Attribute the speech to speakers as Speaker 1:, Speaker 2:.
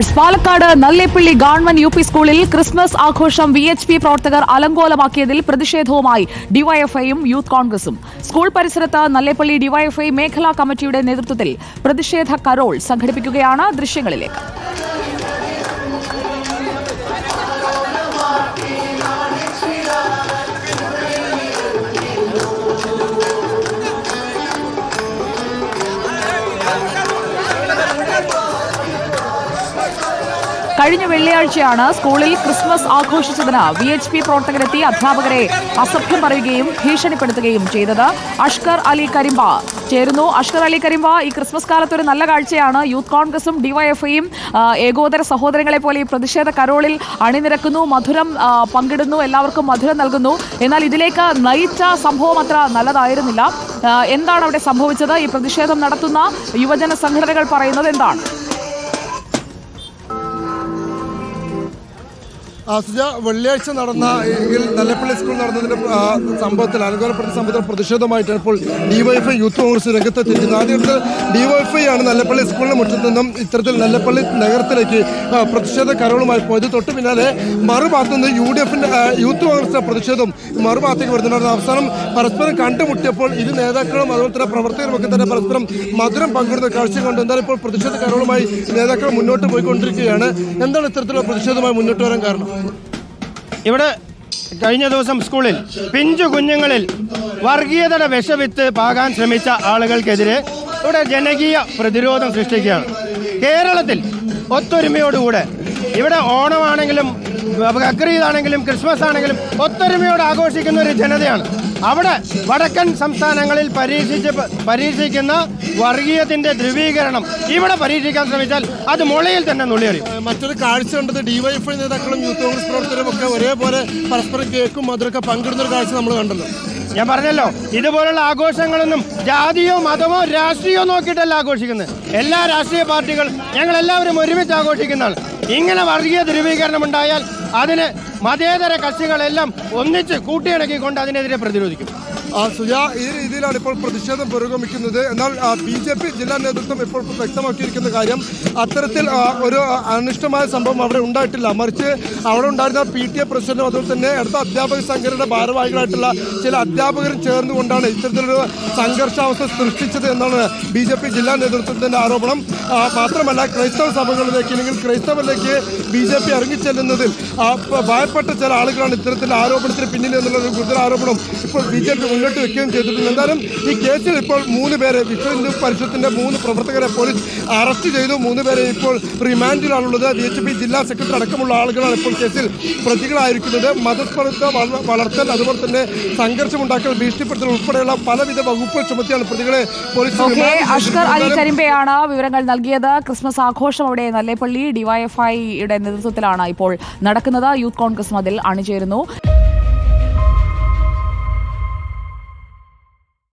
Speaker 1: Palakkad Nallepilly government U P സ്കൂളിൽ Christmas ആഘോഷം V H P പ്രവർത്തകർ അലങ്കോലമാക്കിയതിൽ പ്രതിഷേധവുമായി ഡിവൈഎഫ്ഐയും യൂത്ത് കോൺഗ്രസും സ്കൂൾ പരിസരത്ത് നല്ലേപ്പള്ളി ഡിവൈഎഫ്ഐ മേഖലാ കമ്മിറ്റിയുടെ നേതൃത്വത്തിൽ പ്രതിഷേധ കരോൾ സംഘടിപ്പിക്കുകയാണ് ദൃശ്യങ്ങളിലേക്ക്. കഴിഞ്ഞ വെള്ളിയാഴ്ചയാണ് സ്കൂളിൽ ക്രിസ്മസ് ആഘോഷിച്ചതിന് വി എച്ച് പി പ്രവർത്തകരെത്തി അധ്യാപകരെ അസഭ്യം പറയുകയും ഭീഷണിപ്പെടുത്തുകയും ചെയ്തത്. അഷ്കർ അലി കരിമ്പ ചേരുന്നു. അഷ്കർ അലി കരിമ്പ ഈ ക്രിസ്മസ് കാലത്ത് ഒരു നല്ല കാഴ്ചയാണ്. യൂത്ത് കോൺഗ്രസും ഡിവൈഎഫ്ഐയും ഏകോദര സഹോദരങ്ങളെ പോലെ ഈ പ്രതിഷേധ കരോളിൽ അണിനിരക്കുന്നു. മധുരം പങ്കിടുന്നു. എല്ലാവർക്കും മധുരം നൽകുന്നു. എന്നാൽ ഇതിലേക്ക് നയിച്ച സംഭവം അത്ര നല്ലതായിരുന്നില്ല. എന്താണ് അവിടെ സംഭവിച്ചത്? ഈ പ്രതിഷേധം നടത്തുന്ന യുവജന സംഘടനകൾ പറയുന്നത് എന്താണ്?
Speaker 2: ആസുജ വെള്ളിയാഴ്ച നടന്ന നല്ലപ്പള്ളി സ്കൂൾ നടന്നതിന്റെ സംഭവത്തിൽ അനുകൂലപ്പെടുന്ന സംഭവത്തിൽ പ്രതിഷേധമായിട്ടാണ് ഇപ്പോൾ ഡിവൈഎഫ്ഐ യൂത്ത് കോൺഗ്രസ് രംഗത്തെത്തിയിരിക്കുന്നത്. ആദ്യത്തെ ഡിവൈഎഫ്ഐ ആണ് നല്ലപ്പള്ളി സ്കൂളിന് മുറ്റത്ത് നിന്നും ഇത്തരത്തിൽ നല്ലപ്പള്ളി നഗരത്തിലേക്ക് പ്രതിഷേധ കരവുമായി പോയത്. തൊട്ട് പിന്നാലെ മറുഭാഗത്തു നിന്ന് യു ഡി എഫിന്റെ യൂത്ത് കോൺഗ്രസിന്റെ പ്രതിഷേധം മറുഭാഗത്തേക്ക് വരുന്നുണ്ടായിരുന്നു. അവസാനം പരസ്പരം കണ്ടുമുട്ടിയപ്പോൾ ഇരു നേതാക്കളും അതുപോലെ തന്നെ പ്രവർത്തകരും ഒക്കെ തന്നെ പരസ്പരം മധുരം പങ്കിടുന്ന കാഴ്ച കണ്ടു. ഇപ്പോൾ പ്രതിഷേധ കരവുമായി നേതാക്കൾ മുന്നോട്ട് പോയിക്കൊണ്ടിരിക്കുകയാണ്. എന്താണ് ഇത്തരത്തിലുള്ള പ്രതിഷേധമായി മുന്നോട്ട് വരാൻ കാരണം?
Speaker 3: ഇവിടെ കഴിഞ്ഞ ദിവസം സ്കൂളിൽ പിഞ്ചു കുഞ്ഞുങ്ങളിൽ വർഗീയതയുടെ വിഷവിത്ത് പാകാൻ ശ്രമിച്ച ആളുകൾക്കെതിരെ ഇവിടെ ജനകീയ പ്രതിരോധം സൃഷ്ടിക്കുകയാണ്. കേരളത്തിൽ ഒത്തൊരുമയോടുകൂടെ ഇവിടെ ഓണമാണെങ്കിലും ബക്രീദ് ആണെങ്കിലും ക്രിസ്മസ് ആണെങ്കിലും ഒത്തൊരുമയോട് ആഘോഷിക്കുന്ന ഒരു ജനതയാണ് അവിടെ വടക്കൻ സംസ്ഥാനങ്ങളിൽ പരീക്ഷിച്ച് പരീക്ഷിക്കുന്ന വർഗീയത്തിന്റെ ധ്രുവീകരണം ഇവിടെ പരീക്ഷിക്കാൻ ശ്രമിച്ചാൽ അത് മുളയിൽ തന്നെ നുള്ളിയറിയും.
Speaker 2: മറ്റൊരു കാഴ്ച കണ്ടത് ഡിവൈഎഫ്ഐ നേതാക്കളും യൂത്ത് കോൺഗ്രസ് പ്രവർത്തകരും ഒക്കെ ഒരേപോലെ പരസ്പരം കേക്കും മധുരൊക്കെ പങ്കിടുന്ന ഒരു കാഴ്ച നമ്മൾ കണ്ടല്ലോ.
Speaker 3: ഞാൻ പറഞ്ഞല്ലോ ഇതുപോലുള്ള ആഘോഷങ്ങളൊന്നും ജാതിയോ മതമോ രാഷ്ട്രീയമോ നോക്കിയിട്ടല്ല ആഘോഷിക്കുന്നത്. എല്ലാ രാഷ്ട്രീയ പാർട്ടികൾ ഞങ്ങൾ എല്ലാവരും ഒരുമിച്ച് ആഘോഷിക്കുന്നതാണ്. ഇങ്ങനെ വർഗീയ ധ്രുവീകരണം ഉണ്ടായാൽ അതിന് മതേതര കക്ഷികളെല്ലാം ഒന്നിച്ച് കൂട്ടിയിണക്കിക്കൊണ്ട് അതിനെതിരെ പ്രതിരോധിക്കും.
Speaker 2: സുജ ഈ രീതിയിലാണ് ഇപ്പോൾ പ്രതിഷേധം പുരോഗമിക്കുന്നത്. എന്നാൽ ബി ജെ പി ജില്ലാ നേതൃത്വം ഇപ്പോൾ വ്യക്തമാക്കിയിരിക്കുന്ന കാര്യം അത്തരത്തിൽ ഒരു അനിഷ്ടമായ സംഭവം അവിടെ ഉണ്ടായിട്ടില്ല. മറിച്ച് അവിടെ ഉണ്ടായിരുന്ന പി ടി എ പ്രസിഡന്റും അതുപോലെ തന്നെ അടുത്ത അധ്യാപക സംഘടനയുടെ ഭാരവാഹികളായിട്ടുള്ള ചില അധ്യാപകരും ചേർന്നുകൊണ്ടാണ് ഇത്തരത്തിലൊരു സംഘർഷാവസ്ഥ സൃഷ്ടിച്ചത് എന്നാണ് ബി ജെ പി ജില്ലാ നേതൃത്വത്തിന്റെ ആരോപണം. മാത്രമല്ല ക്രൈസ്തവ സഭകളിലേക്ക് അല്ലെങ്കിൽ ക്രൈസ്തവരിലേക്ക് ബി ജെ പി ഇറങ്ങിച്ചെല്ലുന്നതിൽ ഭയപ്പെട്ട ചില ആളുകളാണ് ഇത്തരത്തിൽ ആരോപണത്തിന് പിന്നിൽ എന്നുള്ള ഒരു ഗുരുതര ആരോപണം ഇപ്പോൾ ബി ജെ പി മുന്നോട്ട് വെക്കുകയും ചെയ്തിട്ടുണ്ട്. എന്തായാലും ഈ കേസിൽ ഇപ്പോൾ മൂന്ന് പേരെ വിശ്വ ഹിന്ദു പരിഷത്തിന്റെ മൂന്ന് പ്രവർത്തകരെ പോലീസ് അറസ്റ്റ് ചെയ്തു. മൂന്ന് പേരെ ഇപ്പോൾ റിമാൻഡിലാണുള്ളത്. ബി എച്ച് പി ജില്ലാ സെക്രട്ടറി അടക്കമുള്ള ആളുകളാണ് ഇപ്പോൾ കേസിൽ പ്രതികളായിരിക്കുന്നത്. മതസ്പർദ്ധ വള- വളർത്തൽ അതുപോലെ തന്നെ സംഘർഷമുണ്ടാക്കൽ ഭീഷണിപ്പെടുത്തൽ ഉൾപ്പെടെയുള്ള പലവിധ വകുപ്പുകൾ ചുമത്തിയാണ് പ്രതികളെ പോലീസ്
Speaker 1: അഷ്കർ അലി. കരിമ്പയാണ് വിവരങ്ങൾ നൽകിയത്. ക്രിസ്മസ് ആഘോഷം അവിടെ നല്ലേപ്പള്ളി ഡിവൈഎഫ്ഐയുടെ നേതൃത്വത്തിലാണ് ഇപ്പോൾ നടക്കുന്നത്. യൂത്ത് കോൺഗ്രസ് മതിൽ അണിചേരുന്നു.